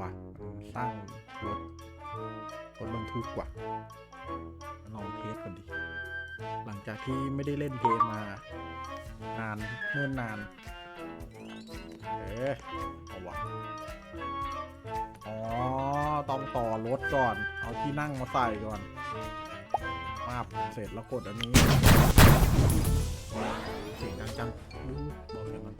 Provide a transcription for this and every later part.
ว่ะมันสร้างรถรถบรรทุกว่ะลองเทสก่อนดิ หลังจากที่ไม่ได้เล่นเกมมานานเมื่อนนาน เอ๊ะเอาวะอ๋อ ต้องต่อรถก่อน เอาที่นั่งมาใส่ก่อนมาบเสร็จแล้วกดอันนี้เสียงดังจังอู้บอกเสียงมัน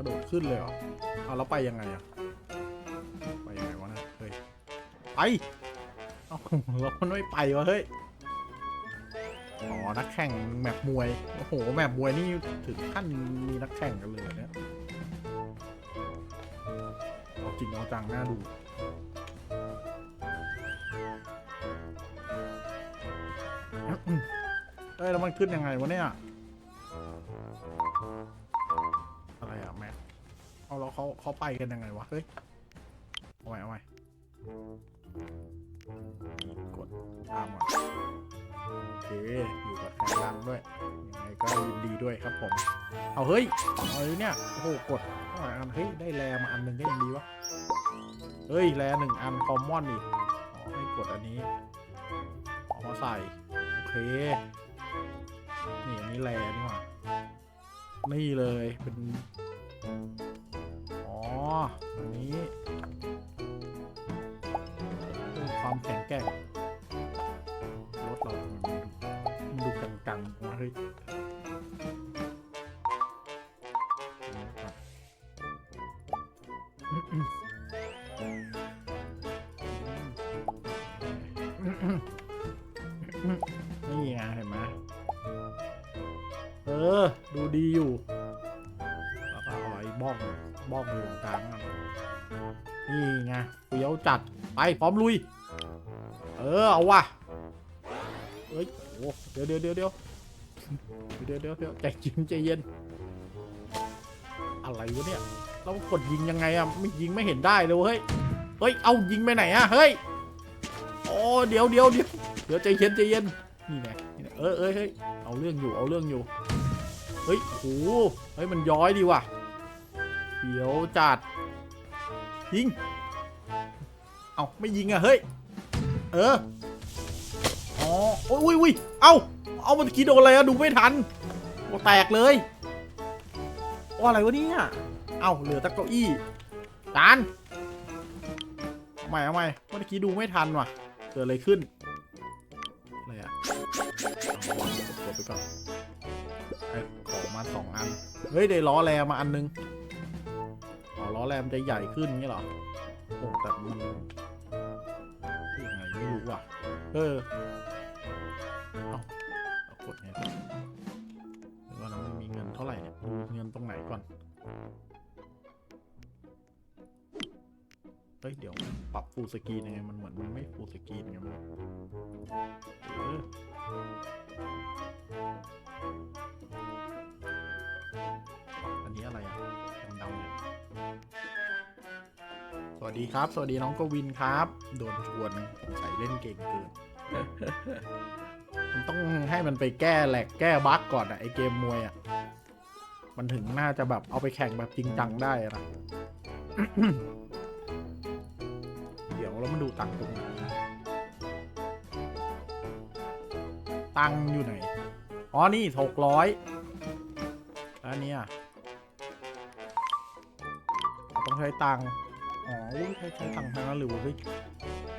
ระโดดขึ้นเลยเหรอเอาแล้วไปยังไงอะไปยังไงวะนะเฮ้ยไปเอาแล้วมันไม่ไปวะเฮ้ยอ๋อนักแข่งแมปมวยโอ้โหแมปมวยนี่ถึงขั้นมีนักแข่งกันเลยเหรอเนี่ยเอาจริงเอาจังน่าดูเอ้ยแล้วมันขึ้นยังไงวะเนี่ย อะไรอะแมเอาแล้วเขาเขาไปกันยังไงวะ เฮ้ย เอาไว้เอาไว้กดตามก่อนโอเค อยู่กับแข่งรังด้วย ยังไงก็ยินดีด้วยครับผม เอาเฮ้ยเอาเลยเนี่ย โอ้โห กดเท่าไหร่อัน เฮ้ย ได้แรมาอันหนึ่งก็ยังดีวะ เฮ้ย แรหนึ่งอันคอมมอนอีกอ๋อให้กดอันนี้เอามาใส่ โอเค นี่อันนี้แรนี่หว่านี่เลย เป็น อ๋ออันนี้เพิ่มความแข็งแกร่งรถเรามันดูมันดูกังๆว่าเฮ้ยนี่ไงเห็นไหมเออ ดูดีอยู่ บ้องบ้องอยู่ตรงกลางนี่ไงเฟี้ยวจัดไปพร้อมลุย เออเอาว่ะเอ้ยโอ้เดี๋ยวเดี๋ยวเดี๋ยวเดี๋ยวเดี๋ยวเดี๋ยวใจเย็นใจเย็น อะไรวะเนี่ยเรากดยิงยังไงอะไม่ยิงไม่เห็นได้เลยเว้ยเฮ้ยเอายิงไปไหนอะเฮ้ยโอ้เดี๋ยวเดี๋ยวเดี๋ยวเดี๋ยวใจเย็นใจเย็นนี่ไงนี่ไงเออเออเฮ้ยเอาเรื่องอยู่เอาเรื่องอยู่เฮ้ยโหเฮ้ยมันย้อยดีว่ะ เดี๋ยวจัด ยิง เอาไม่ยิงอะเฮ้ย เออ อ๋อโอ้ยอุ้ยเอาเอามันคิดโดนอะไรอะดูไม่ทันโอแตกเลยว่าอะไรวะเนี่ยเอาเหลือตะเก้าอี้จานใหม่เอาใหม่เมื่อกี้ดูไม่ทันว่ะ เกิดอะไรขึ้น อะไรอะกดไปก่อนไอ้ของมาสองอัน เฮ้ย ได้ล้อแรมมาอันนึง ล้อแรมจะใหญ่ขึ้นงี้เหรอโอ้แต่มันยังไงไม่รู้ว่ะ เออ เอาเอากดไงก่อนเดี๋ยวก่อนมันมีเงินเท่าไหร่เนี่ย ดูเงินตรงไหนก่อน เฮ้ย เดี๋ยวปรับฟูลสกรีนยังไง มันเหมือนมันไม่ฟูลสกรีนไงมันเออ วัสดีครับ สวัสดีน้องกวินครับ โดนชวนสงสัยเล่นเก่งเกินมันต้องให้มันไปแก้แหลกแก้บั๊กก่อนอะไอเกมมวยอะมันถึงน่าจะแบบเอาไปแข่งแบบจริงจังได้นะเดี๋ยวแล้วมันดูตังค์ตรงไหนตังค์อยู่ไหน อ๋อ นี่หกร้อยอันเนี้ยต้องใช้ตังค์ อ๋อใช้ใช้ตังค์ทั้งนั้นหรือวะเฮ้ย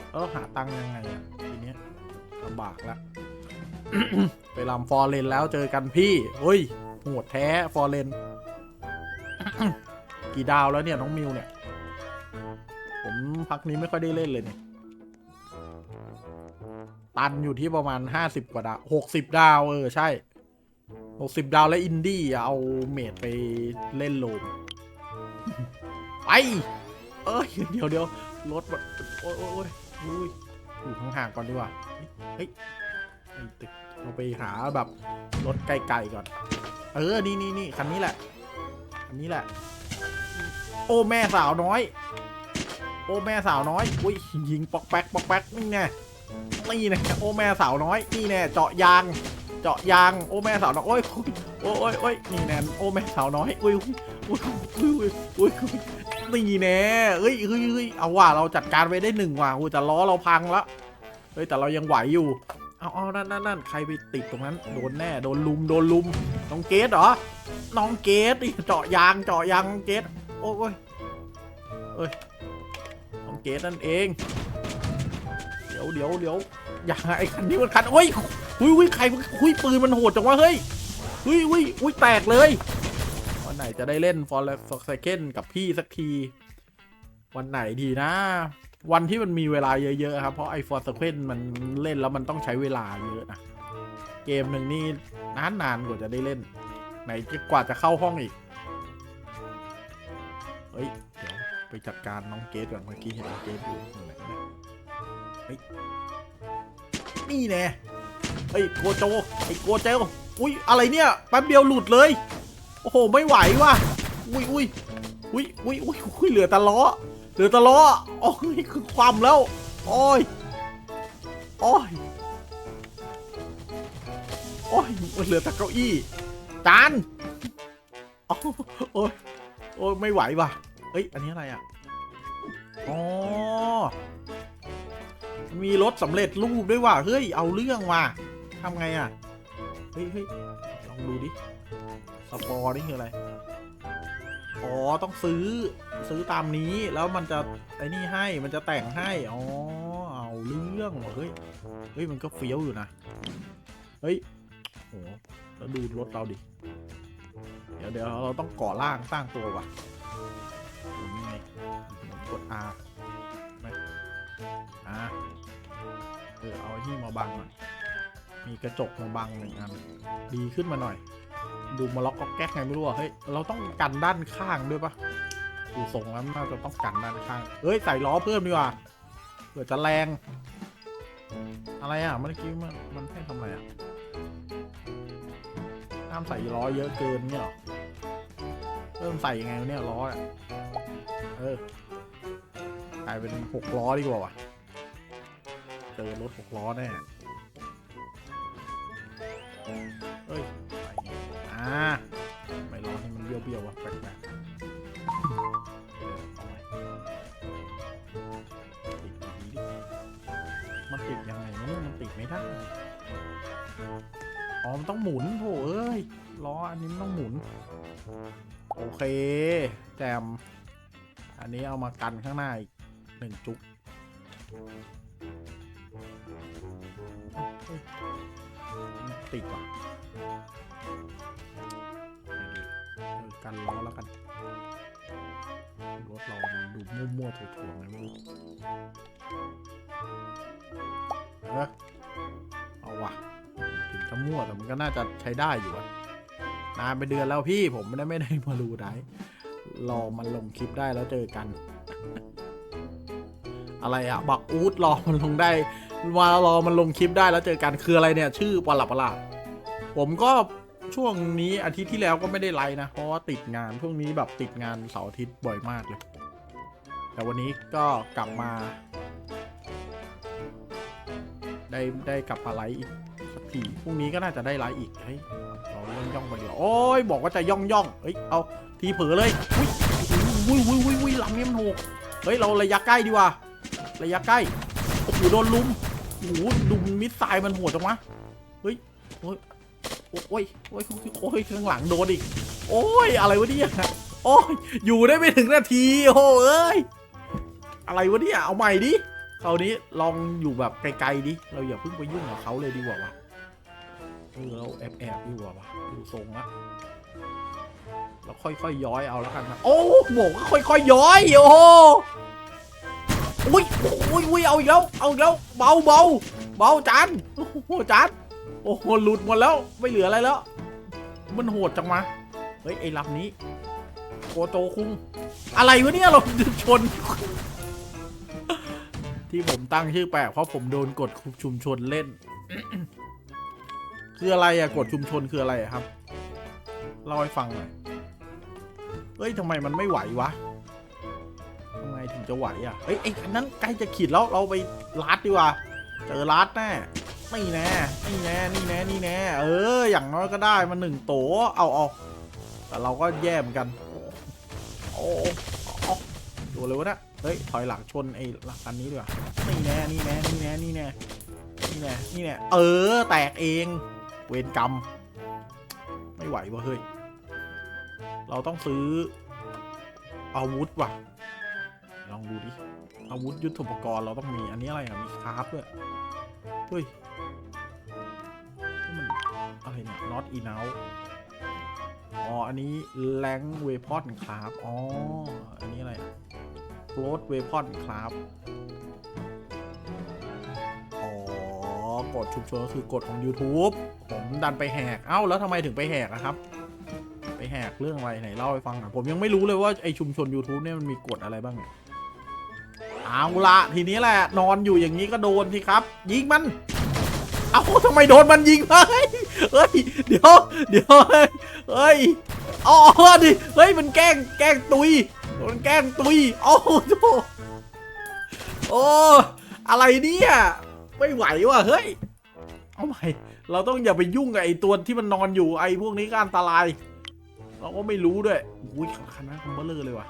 แล้วหาตังค์ยังไงอะทีเนี้ยลำบากละ ไปลำฟอร์เรนแล้วเจอกันพี่เฮ้ยโหดแท้ฟอร์เรนกี่ดาวแล้วเนี่ยน้องมิวเนี่ย ผมพักนี้ไม่ค่อยได้เล่นเลยเนี่ยตันอยู่ที่ประมาณห้าสิบกว่าดาวหกสิบดาวเออใช่หกสิบดาวแล้วอินดี้เอาเมดไปเล่นโลมไป เอ้ยเดี๋ยวเดี๋ยวรถแบบโอ้ยโอ้ยโอ้ยอุ้ยอยู่ห่างๆก่อนดีกว่า เฮ้ยไอ้ตึกเราไปหาแบบรถไกลๆก่อน เออ นี่นี่นี่คันนี้แหละ คันนี้แหละ โอ้แม่สาวน้อย โอ้แม่สาวน้อย อุ้ยยิงปอกแป๊กปอกแป๊กนี่แน่นี่แน่โอ้แม่สาวน้อย นี่แน่เจาะยาง เจาะยาง โอ้แม่สาวน้อย โอ้ยโอ้ยโอ้ยนี่แนนโอ้แม่สาวน้อย อุ้ยอุ้ยอุ้ยอุ้ยอุ้ย นี่แน่เอ้ยเฮ้ยเฮ้ยเอาว่ะเราจัดการไปได้หนึ่งว่ะอุ้ยแต่ล้อเราพังละเฮ้ยแต่เรายังไหวอยู่เอาเอานั่นนั่นนั่นใครไปติดตรงนั้น โดนแน่ โดนลุม โดนลุม น้องเกดเหรอ น้องเกดนี่เจาะยาง เจาะยางน้องเกดโอ้ยเอ้ย น้องเกดนั่นเอง เดี๋ยวเดี๋ยวเดี๋ยวอย่าไอ้คันนี้มันคันเฮ้ยหุยหุยใครหุยปืนมันโหดจังวะ เฮ้ยหุยหุยหุยแตกเลย วันไหนจะได้เล่นฟอร์เรสไซเคิลกับพี่สักที วันไหนดีนะ วันที่มันมีเวลาเยอะๆครับ เพราะไอ้ฟอร์สเคนมันเล่นแล้วมันต้องใช้เวลาเยอะนะ เกมหนึ่งนี่นานๆกว่าจะได้เล่น ไหนกว่าจะเข้าห้องอีก เฮ้ย เดี๋ยวไปจัดการน้องเกดก่อนเมื่อกี้เห็นน้องเกดอยู่ไหนนะนี่แน่ไอ้ยโกโจไอ้โกเจลอุ้ยอะไรเนี่ยแป๊บเดียวหลุดเลย โอ้โห ไม่ไหวว่ะ อุ้ยอุ้ยอุ้ยอุ้ยอุ้ยอุ้ยเหลือแต่ล้อ เหลือแต่ล้อโอ้ยคือความแล้ว โอ้ย โอ้ย โอ้ยมันเหลือแต่เก้าอี้จานโอ้โอ้ยโอ้ยไม่ไหวว่ะ เฮ้ย อันนี้อะไรอะ อ๋อ มีรถสำเร็จรูปด้วยว่ะ เฮ้ย เอาเรื่องว่ะทำไงอะ เฮ้ยเฮ้ยลองดูดิ สปอร์นี่คืออะไร อ๋อ ต้องซื้อซื้อตามนี้แล้วมันจะไอ้นี่ให้มันจะแต่งให้ อ๋อ เอาเรื่องว่ะเฮ้ย เฮ้ย มันก็เฟี้ยวอยู่นะ เฮ้ยโหแล้วดูรถเราดิ เดี๋ยวเดี๋ยวเราต้องก่อร่างสร้างตัวว่ะโอ้นี่ไงกด R ไหมอะเออเอาไอ้นี่มาบังหน่อยมีกระจกมาบังหนึ่งอันดีขึ้นมาหน่อย ดูมาล็อกก็แก๊กไงไม่รู้อะเฮ้ยเราต้องกันด้านข้างด้วยปะดูทรงแล้วน่าจะต้องกันด้านข้างเฮ้ยใส่ล้อเพิ่มดีกว่าเผื่อจะแรง อะไรอะเมื่อกี้มันมันให้ทำอะไรอะห้ามใส่ล้อเยอะเกินเนี่ยเหรอเริ่มใส่ยังไงเนี่ยล้ออะเออกลายเป็นหกล้อดีกว่าว่ะเจอรถหกล้อแน่ ไม่ล้อนี่มันเบี้ยวๆว่ะแปลกๆเอาใหม่ติดดีๆดิมันติดยังไงเนี่ยมันติดไม่ได้อ๋อมันต้องหมุนโถเอ้ยล้ออันนี้มันต้องหมุน โอเค แจม อันนี้เอามากันข้างหน้าอีกหนึ่งจุก กันล้อแล้วกัน รถเรามันดูมั่วๆถ่วงๆไงไม่รู้เออเอาวะถึงจะมั่วแต่มันก็น่าจะใช้ได้อยู่อะนานไปเดือนแล้วพี่ผมไม่ได้ไม่ได้มาดูได้รอมันลงคลิปได้แล้วเจอกัน อะไรอะบักอูดรอมันลงได้มารอมันลงคลิปได้แล้วเจอกันคืออะไรเนี่ย ชื่อประหลาดประหลาดผมก็ ช่วงนี้อาทิตย์ที่แล้วก็ไม่ได้ไลฟ์นะ เพราะว่าติดงานช่วงนี้แบบติดงานเสาร์อาทิตย์บ่อยมากเลย แต่วันนี้ก็กลับมา ได้ได้กลับมาไลฟ์อีกสักทีพรุ่งนี้ก็น่าจะได้ไลฟ์อีกเฮ้ยเราย่องย่องไปเดียวโอ้ยบอกว่าจะย่องย่องเฮ้ยเอาทีเผลอเลยอุ้ยอุ้ยอุ้ยอุ้ยลำนี้มันโหกเฮ้ยเราระยะใกล้ดีกว่าระยะใกล้โอ้โหโดนลุมโอ้โหดุมมิดไซล์มันโหดจังวะเฮ้ยโอ้ย โอ้ยโอ้ยโอ้ยข้างหลังโดนอีก โอ้ยอะไรวะเนี่ยโอ้ยอยู่ได้ไม่ถึงนาทีโอ้เอ้ยอะไรวะเนี่ยเอาใหม่ดิคราวนี้ลองอยู่แบบไกลๆดิเราอย่าเพิ่งไปยุ่งกับเขาเลยดีกว่าวะเออเราแอบๆดีกว่าวะดูทรงละเราค่อยๆย้อยเอาแล้วกันนะโอ้บอกว่าค่อยๆย้อยโอ้โหอุ้ยอุ้ยอุ้ยเอาอีกแล้วเอาอีกแล้วเบาเบาเบาจานโอ้โหจาน โอ้โหหลุดหมดแล้วไม่เหลืออะไรแล้ว มันโหดจังมาเฮ้ยไอ้ลำนี้โกโจคุงอะไรวะเนี่ยเราชน ที่ผมตั้งชื่อแปลกเพราะผมโดนกดชุมชนเล่น คืออะไรอะกดชุมชนคืออะไระครับเล่าให้ฟังหน่อยเฮ้ยทำไมมันไม่ไหววะทำไมถึงจะไหวอะเฮ้ยไอ้นนั้นใกล้จะขีดแล้วเราไปลัดดีกว่าเจอลัดแน่ นี่แน่นี่แน่นี่แน่นี่แน่เออ อย่างน้อยก็ได้มาหนึ่งโตเอาเอาแต่เราก็แย่เหมือนกัน โอ้โอ้โอ้ดูเลยวะเนี่ยเฮ้ยถอยหลังชนไอ้หลักอันนี้ดีกว่านี่แน่นี่แน่นี่แน่นี่แน่นี่แน่นี่แน่เออ แตกเอง เวรกรรม ไม่ไหววะเฮ้ย เราต้องซื้ออาวุธว่ะ ลองดูดิอาวุธยุทโธปกรณ์เราต้องมีอันนี้อะไรอะมีคราฟด้วยเฮ้ย อะไรเนี่ย not enough อ๋อ อันนี้ rank weapon ครับ อ๋อ อันนี้อะไรอะ float weapon ครับ อ๋อกฎชุมชนก็คือกฎของ YouTube ผมดันไปแหก เอ้า แล้วทำไมถึงไปแหกอะครับ ไปแหกเรื่องอะไรไหนเล่าให้ฟังหน่อยผมยังไม่รู้เลยว่าไอชุมชน YouTube เนี่ยมันมีกฎอะไรบ้าง เอาละทีนี้แหละ นอนอยู่อย่างนี้ก็โดนทีครับ ยิงมัน เอาทำไมโดนมันยิงเฮ้ย เฮ้ย เดี๋ยว เดี๋ยว เฮ้ยอ๋อดิ เฮ้ย มันแกล้ง แกล้งตุย มันแกล้งตุยโอ้โหโอ้ อะไรเนี่ย ไม่ไหวว่ะ เฮ้ย เอาใหม่ เราต้องอย่าไปยุ่งกับไอตัวที่มันนอนอยู่ไอพวกนี้ก็อันตราย เราก็ไม่รู้ด้วยอุ้ยคณะคอมเบลเลอร์เลยว่ะ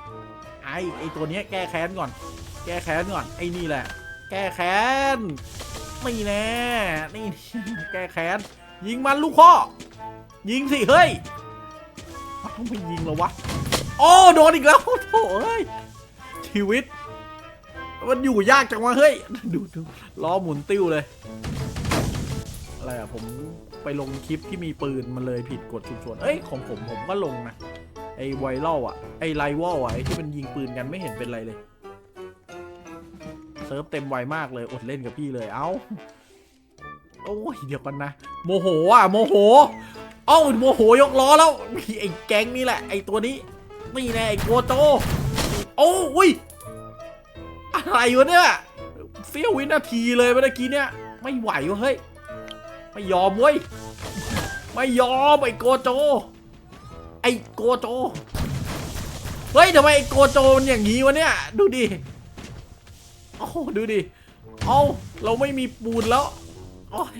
ไอไอตัวนี้แก้แค้นก่อน แก้แค้นก่อน ไอ้นี่แหละ แก้แค้น ไม่แน่ นี่ แก้แค้น ยิงมันลูกพ่อ ยิงสิเฮ้ยมันต้องไปยิงเหรอวะโอ้โดนอีกแล้วโถ่เอ้ยชีวิต มันอยู่ยากจังวะเฮ้ยดูดูล้อหมุนติ้วเลย อะไรอะผมไปลงคลิปที่มีปืนมันเลยผิดกฎชุมชนเอ้ยของผมผมก็ลงนะไอ้ไวรัลอะไอ้ไลวอลอะไอ้ที่มันยิงปืนกันไม่เห็นเป็นไรเลยเซิร์ฟเต็มไวมากเลยอดเล่นกับพี่เลยเอ้า โอ้ยเดี๋ยวกันนะ โมโหอะโมโหเอ้าโมโหยกล้อแล้วไอ้แก๊งนี่แหละไอ้ตัวนี้นี่แน่ไอ้โกโจโอ้ยอะไรวะเนี่ยเสี้ยววินาทีเลยเมื่อกี้เนี่ย ไม่ไหววะเฮ้ยไม่ยอมเว้ยไม่ยอมไอ้โกโจ ไอ้โกโจเฮ้ยทำไมไอ้โกโจมันอย่างนี้วะเนี่ยดูดิโอ้ดูดิเอาเราไม่มีปูนแล้ว โอ้ย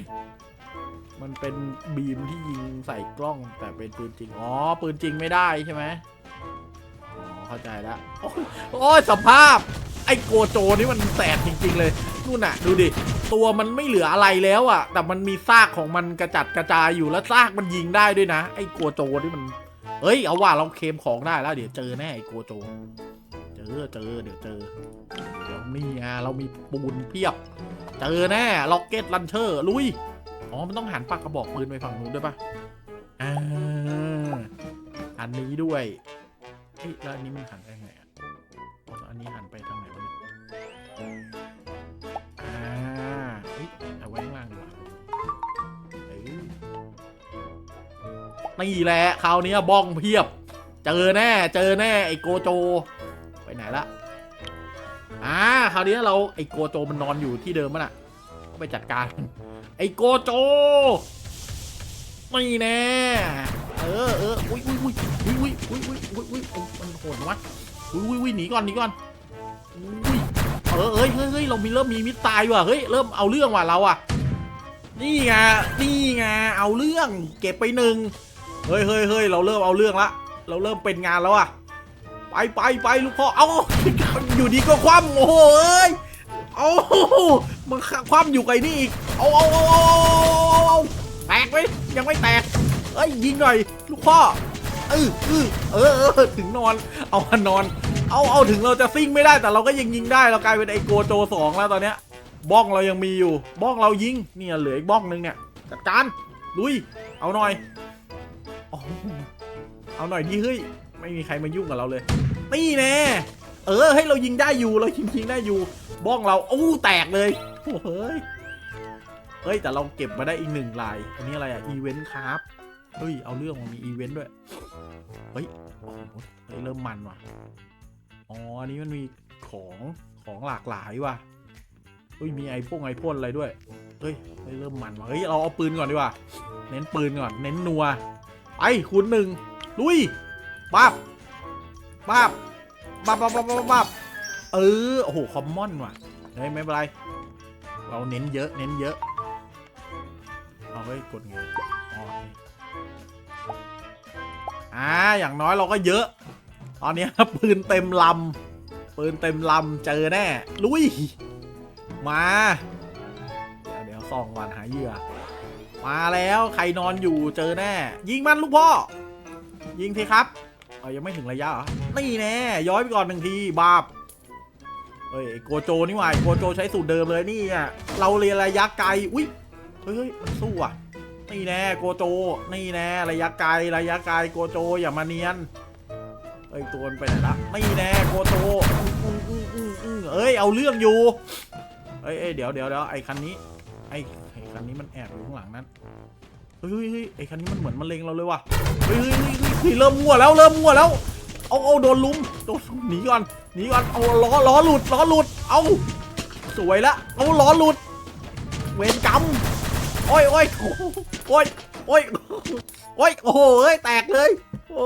มันเป็นบีมที่ยิงใส่กล้องแต่เป็นปืนจริง อ๋อ ปืนจริงไม่ได้ใช่ไหมอ๋อ เข้าใจแล้ว โอ้ยโอ้ยสภาพ ไอ้โกโจนี่มันแสบจริง ๆ เลยนู่นน่ะ ดูดิ ตัวมันไม่เหลืออะไรแล้วอะแต่มันมีซากของมันกระจัดกระจายอยู่แล้วซากมันยิงได้ด้วยนะ ไอ้โกโจนี่มันเฮ้ย เอาว่าเราเคลมของได้แล้ว เดี๋ยวเจอแน่ไอ้โกโจ เจอเจอเดี๋ยวเจอ นี่ไงเรามีปูนเพียบ เจอแน่ล็อกเก็ตลันเชอร์ลุย อ๋อ มันต้องหันปากกระบอกปืนไปฝั่งนู้นด้วยปะอ่าอันนี้ด้วยเฮ้ยแล้วอันนี้มันหันไปทางไหนอะอันนี้หันไปทางไหนวะเนี่ยอ่าเฮ้ยเอาไว้ข้างล่างดีกว่าเอ้ยนี่แหละคราวนี้บ้องเพียบ เจอแน่ เจอแน่ไอ้โกโจ ไปไหนละ อ่าคราวนี้เราไอ้โกโจมันนอนอยู่ที่เดิมมันอะก็ไปจัดการ ไอ้โกโจไม่แน่ เออเอออุ้ยอุ้ยอุ้ยอุ้ยอุ้ยอุ้ยอุ้ยอุ้ยอุ้ยมันโหดวะอุ้ยอุ้ยอุ้ยหนีก่อนหนีก่อนอุ้ยเออเอ้ยเฮ้ยเฮ้ยเรามีเริ่มมีมิตรตายว่ะเฮ้ยเริ่มเอาเรื่องว่ะเราอะนี่ไงนี่ไงเอาเรื่องเก็บไปหนึ่งเฮ้ยเฮ้ยเฮ้ยเราเริ่มเอาเรื่องละเราเริ่มเป็นงานแล้วอะไปไปไปลูกพ่อเอา อยู่ดีก็คว่ำโอ้โหเอ้ยเอามันคว่ำอยู่ไกลนี่อีกเอาเอาเอาเอาแตกไหมยังไม่แตกเอ้ยยิงหน่อยลูกพ่อเออเออเออถึงนอน เอามานอน เอาเอาถึงเราจะซิ่งไม่ได้แต่เราก็ยังยิงได้เรากลายเป็นไอโกโจสองแล้วตอนเนี้ยบ้องเรายังมีอยู่ บ้องเรายิงเนี่ยเหลืออีกบ้องนึงเนี่ยจัดการลุย เอาหน่อยเอาหน่อยดิเฮ้ยไม่มีใครมายุ่งกับเราเลยนี่แน่ เออให้เรายิงได้อยู่เรายิงยิงได้อยู่ บ้องเราโอ้แตกเลยโอ้เฮ้ยเฮ้ยแต่เราเก็บมาได้อีกหนึ่งลาย อันนี้อะไรอะอีเวนต์ครับเฮ้ยเอาเรื่องมันมีอีเวนต์ด้วยเฮ้ยโอ้โหเฮ้ยเริ่มมันว่ะอ๋ออันนี้มันมีของของหลากหลายว่ะเฮ้ยมีไอพ่งไอพ่นอะไรด้วยเฮ้ยเฮ้ยเริ่มมันว่ะเฮ้ยเราเอาปืนก่อนดีกว่าเน้นปืนก่อนเน้นนัวไปคูณหนึ่งลุยปั๊บปั๊บ ปั๊บปั๊บปั๊บปั๊บปั๊บเออโอ้โหคอมมอนว่ะเฮ้ยไม่เป็นไรเราเน้นเยอะเน้นเยอะเอาไว้กดไงอ๋ออ่าอย่างน้อยเราก็เยอะ ตอนนี้ปืนเต็มลำปืนเต็มลำเจอแน่ ลุย มา เดี๋ยวเดี๋ยวส่องก่อนหาเหยื่อ มาแล้วใครนอนอยู่เจอแน่ ยิงมันลูกพ่อ ยิงทีครับ เอายังไม่ถึงระยะเหรอนี่แน่ย้อยไปก่อนหนึ่งทีบาปเฮ้ยโกโจนี่หว่าโกโจใช้สูตรเดิมเลยนี่อะเราเรียนระยะไกลอุ้ยเฮ้ยมันสู้อะนี่แน่โกโจ นี่แน่ระยะไกลระยะไกลโกโจอย่ามาเนียนเอ้ยตัวมันไปไหนละนี่แน่โกโจเอ้ยเอาเรื่องอยู่เอ้ยเอ้ยเดี๋ยวเดี๋ยวเดี๋ยวไอ้คันนี้ไอ้ไอ้คันนี้มันแอบอยู่ข้างหลังนั้น เฮ้ยเฮ้ยไอ้คันนี้มันเหมือนมะเร็งเราเลยว่ะเฮ้ยเฮ้ยเฮ้ยเริ่มมั่วแล้วเริ่มมั่วแล้ว เอาเอาโดนลุมโดนลุมหนีก่อนหนีก่อนเอาล้อล้อหลุดล้อหลุดเอาสวยละเอาล้อหลุด เวรกรรมโอ้ยโอ้ยโอ้ยโอ้ยโอ้ยโอ้โอ้ยแตกเลยโอ้